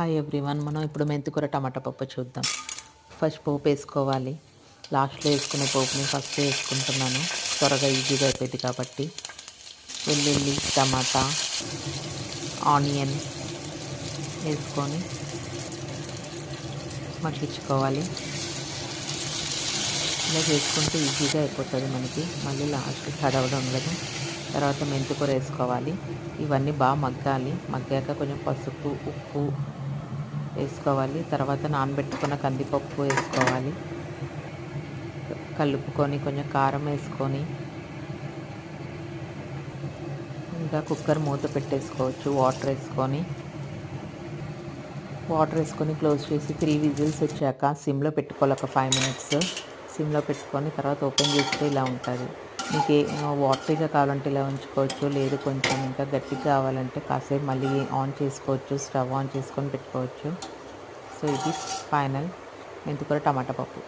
Hi everyone మనం ఇప్పుడు మెంతికూర టమాటా పప్పు చూద్దాం. ఫస్ట్ పోపు వేసుకోవాలి. లాస్ట్లో వేసుకునే పోపుని ఫస్ట్ వేసుకుంటున్నాను. త్వరగా ఈజీగా అయిపోయింది కాబట్టి. వెల్లుల్లి టమాటా ఆనియన్ వేసుకొని మగ్గించుకోవాలి. ఇలా చేసుకుంటే ఈజీగా అయిపోతుంది మనకి. మళ్ళీ లాస్ట్కి తడవడం లేదు తర్వాత మెంతికూర వేసుకోవాలి. ఇవన్నీ బాగా మగ్గాలి. మగ్గాక కొంచెం పసుపు ఉప్పు వేసుకోవాలి. తర్వాత నానబెట్టుకున్న కందిపప్పు వేసుకోవాలి. కలుపుకొని కొంచెం కారం వేసుకొని ఇంకా కుక్కర్ మూత పెట్టేసుకోవచ్చు. వాటర్ వేసుకొని. వాటర్ వేసుకొని క్లోజ్ చేసి త్రీ విజిల్స్ వచ్చాక సిమ్లో పెట్టుకోవాలి. ఒక ఫైవ్ మినిట్స్ సిమ్లో పెట్టుకొని తర్వాత ఓపెన్ చేస్తే ఇలా ఉంటుంది. మీకు వాటరీగా కావాలంటే ఇలా ఉంచుకోవచ్చు. లేదు కొంచెం ఇంకా గట్టిగా కావాలంటే కాసేపు మళ్ళీ ఆన్ చేసుకోవచ్చు స్టవ్ ఆన్ చేసుకొని పెట్టుకోవచ్చు. సో ఇది ఫైనల్. మెంతికూర టమాటా పప్పు.